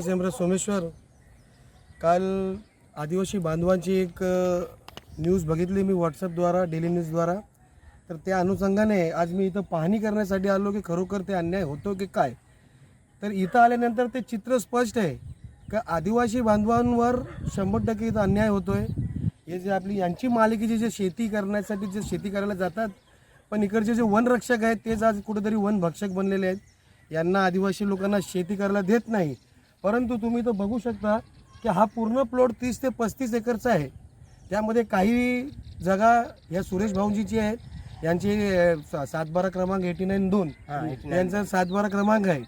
विकास Emre Someshwar काल आदिवासी बांधवांची एक न्यूज बघितली मी व्हॉट्सअपद्वारा डेली न्यूजद्वारा तर त्या अनुषंगाने आज मी इथं पाहणी करण्यासाठी आलो की खरोखर ते अन्याय होतो की काय? तर इथं आल्यानंतर ते चित्र स्पष्ट आहे का आदिवासी बांधवांवर शंभर टक्के इथं अन्याय होतो आहे हे जे आपली यांची मालिकेची जे शेती करण्यासाठी जे शेती करायला जातात पण इकडचे जे वनरक्षक आहेत तेच आज कुठेतरी वनभक्षक बनलेले आहेत. यांना आदिवासी लोकांना शेती करायला देत नाही. परंतु तुम्ही तर बघू शकता की हा पूर्ण प्लॉट तीस ते पस्तीस एकरचा आहे. त्यामध्ये काही जागा या सुरेश भाऊजीची आहेत. यांची सातबारा क्रमांक एटी नाईन दोन यांचा सातबारा क्रमांक आहे.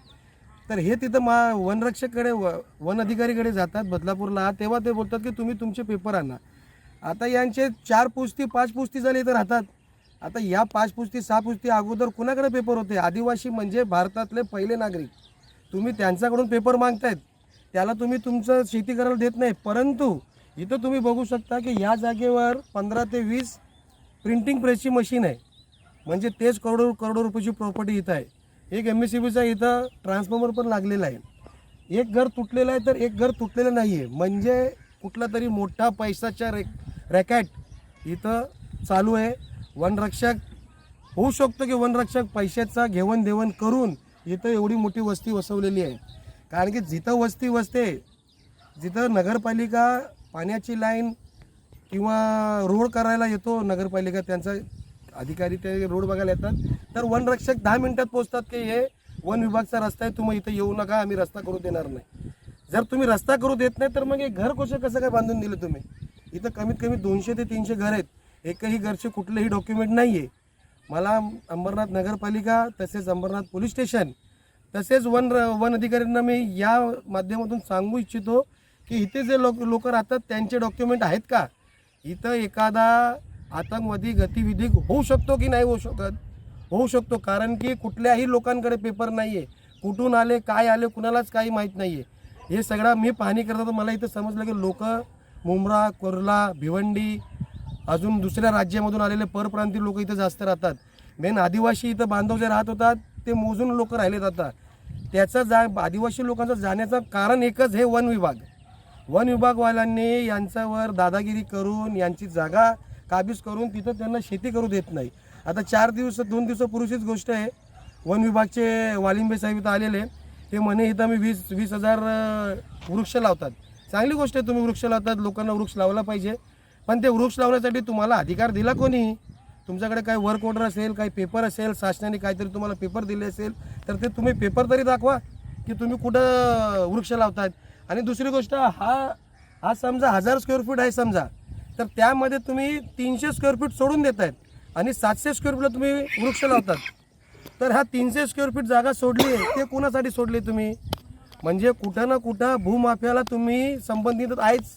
तर हे तिथं मा वनरक्षककडे व वन अधिकारीकडे जातात बदलापूरला. तेव्हा ते बोलतात की तुम्ही तुमचे पेपर आणा. आता यांचे चार पुस्ती पाच पुस्ती झाले इथं राहतात. आता या पाच पुस्ती सहा पुस्ती अगोदर कुणाकडे पेपर होते? आदिवासी म्हणजे भारतातले पहिले नागरिक. तुम्ही त्यांच्याकडून पेपर मागतायत. त्याला तुम्ही तुमचं शेती करायला देत नाही. परंतु इथं तुम्ही बघू शकता की या जागेवर पंधरा ते वीस प्रिंटिंग प्रेसची मशीन आहे. म्हणजे तेच करोडो करोडो रुपयाची प्रॉपर्टी इथं आहे. एक एम एस सी बीचा इथं ट्रान्सफॉर्मर पण लागलेला आहे. एक घर तुटलेलं आहे तर एक घर तुटलेलं नाही आहे म्हणजे कुठला तरी मोठा पैसाच्या रे रॅकेट इथं चालू आहे. वनरक्षक होऊ शकतो की वनरक्षक पैशाचा घेवण देवण करून इथं एवढी मोठी वस्ती वसवलेली आहे. कारण की जिथं वस्ती वसते जिथं नगरपालिका पाण्याची लाईन किंवा रोड करायला येतो नगरपालिका त्यांचा अधिकारी ते रोड बघायला येतात. तर वनरक्षक दहा मिनिटात पोहोचतात की हे वन विभागचा रस्ता आहे तुम्ही इथं येऊ नका आम्ही रस्ता करू देणार नाही. जर तुम्ही रस्ता करू देत नाही तर मग हे घर कसं कसं काय बांधून दिलं तुम्ही? इथं कमीत कमी दोनशे ते तीनशे घर आहेत. एकही घरचे कुठलेही डॉक्युमेंट नाही आहे मला अंबरनाथ नगरपालिका तसेच अंबरनाथ पोलीस स्टेशन तसेच वन वन अधिकाऱ्यांना मी या माध्यमातून सांगू इच्छितो की इथे जे लोक लोक राहतात त्यांचे डॉक्युमेंट आहेत का? इथं एखादा आतंकवादी गतिविधी होऊ शकतो की नाही होऊ शकत? होऊ शकतो कारण की कुठल्याही लोकांकडे पेपर नाही आहे कुठून आले काय आले कुणालाच काही माहीत नाही आहे हे सगळं मी पाहणी करत तर मला इथं समजलं की लोक मुंब्रा कोरला भिवंडी अजून दुसऱ्या राज्यामधून आलेले परप्रांतीय लोक इथं जास्त राहतात. मेन आदिवासी इथं बांधव जे राहत होतात ते मोजून लोक राहिलेत आता. त्याचा जा आदिवासी लोकांचं जाण्याचं कारण एकच हे वन विभाग. वन विभागवाल्यांनी यांच्यावर दादागिरी करून यांची जागा काबीज करून तिथं त्यांना शेती करू देत नाही. आता चार दिवस दोन दिवसापूर्वीचीच गोष्ट आहे. वन विभागचे वालिंबे साहेब इथं आलेले ते म्हणे इथं मी वीस वीस हजार वृक्ष लावतात. चांगली गोष्ट आहे तुम्ही वृक्ष लावतात लोकांना वृक्ष लावला पाहिजे. पण ते वृक्ष लावण्यासाठी तुम्हाला अधिकार दिला कोणी? तुमच्याकडे काय वर्क ऑर्डर असेल काही पेपर असेल शासनाने काहीतरी तुम्हाला पेपर दिले असेल तर ते तुम्ही पेपर तरी दाखवा की तुम्ही कुठं वृक्ष लावतात आणि दुसरी गोष्ट हा हा समजा हजार स्क्वेअर फूट आहे समजा तर त्यामध्ये तुम्ही तीनशे स्क्वेअर फूट सोडून देत आहेत आणि सातशे स्क्वेअर फूटला तुम्ही वृक्ष लावतात. तर हा तीनशे स्क्वेअर फीट जागा सोडली आहे ते कोणासाठी सोडली तुम्ही? म्हणजे कुठं ना कुठं भूमाफियाला तुम्ही संबंधित आहेच.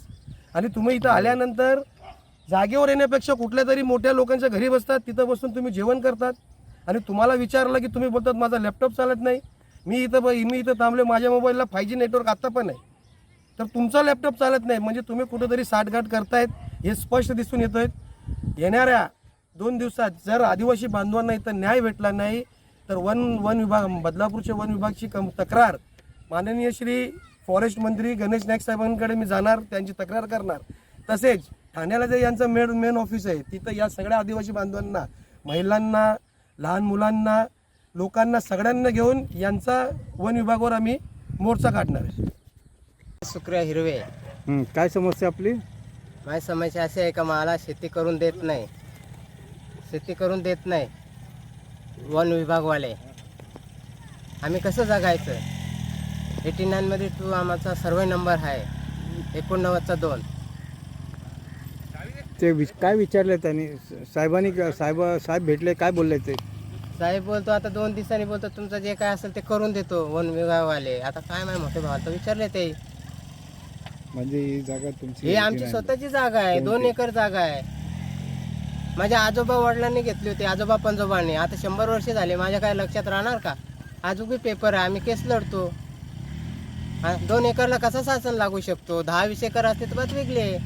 आणि तुम्ही इथं आल्यानंतर जागेवर येण्यापेक्षा कुठल्या तरी मोठ्या लोकांच्या घरी बसतात तिथं बसून तुम्ही जेवण करतात. आणि तुम्हाला विचारलं की तुम्ही बोलतात माझा लॅपटॉप चालत नाही. मी इथं ब मी इथं थांबले माझ्या मोबाईलला फाय जी नेटवर्क आत्ता पण आहे. तर तुमचा लॅपटॉप चालत नाही म्हणजे तुम्ही कुठंतरी साठगाठ करतायत हे स्पष्ट दिसून येत आहेत येणाऱ्या दोन दिवसात जर आदिवासी बांधवांना इथं न्याय भेटला नाही तर वन वन विभाग बदलापूरच्या वन विभागची कम तक्रार. माननीय श्री फॉरेस्ट मंत्री गणेश नाईक साहेबांकडे मी जाणार त्यांची तक्रार करणार. तसेच ठाण्याला जे यांचं मेन मेन ऑफिस आहे तिथं या सगळ्या आदिवासी बांधवांना महिलांना लहान मुलांना लोकांना सगळ्यांना घेऊन यांचा वन विभागावर आम्ही मोर्चा काढणार आहे. सुक्रिया हिरवे. हं, काय समस्या आपली? माझी समस्या अशी आहे का मला शेती करून देत नाही. शेती करून देत नाही. वन विभागवाले. आम्ही कसं जगायचं? एटी नाईनमध्ये टू आमचा सर्वे नंबर आहे. एकोणनव्वदचा दोन. ते विच काय विचारले त्यांनी? साहेबांनी साहेब साहेब भेटले काय बोलले ते? साहेब बोलतो आता दोन दिवसांनी बोलतो तुमचं जे काय असेल ते करून देतो वन विभागवाले. आता काय माझ्या मोठे भावाला तर विचारले ते. म्हणजे ही जागा तुमची ही आमची स्वतःची जागा आहे दोन एकर जागा आहे. माझ्या आजोबा वडिलांनी घेतली होती आजोबा पंजोबांनी. आता शंभर वर्ष झाले माझ्या काय लक्षात राहणार का? बी पेपर आहे आम्ही केस लढतो. दोन एकरला कसा शासन लागू शकतो? दहा वीस एकर असते तर बात वेगळी आहे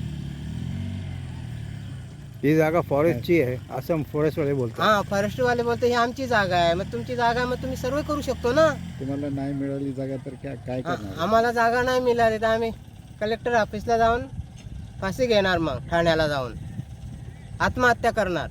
ही जागा फॉरेस्टची आहे. असं फॉरेस्टवाले बोलतात. हां फॉरेस्टवाले बोलते ही आमची जागा आहे. मग तुमची जागा आहे मग तुम्ही सर्व करू शकतो ना? तुम्हाला नाही मिळाली जागा तर काय काय आ- करणार? आम्हाला जागा नाही मिळाली तर आम्ही कलेक्टर ऑफिसला जाऊन फाशी घेणार मग ठाण्याला जाऊन. आत्महत्या करणार.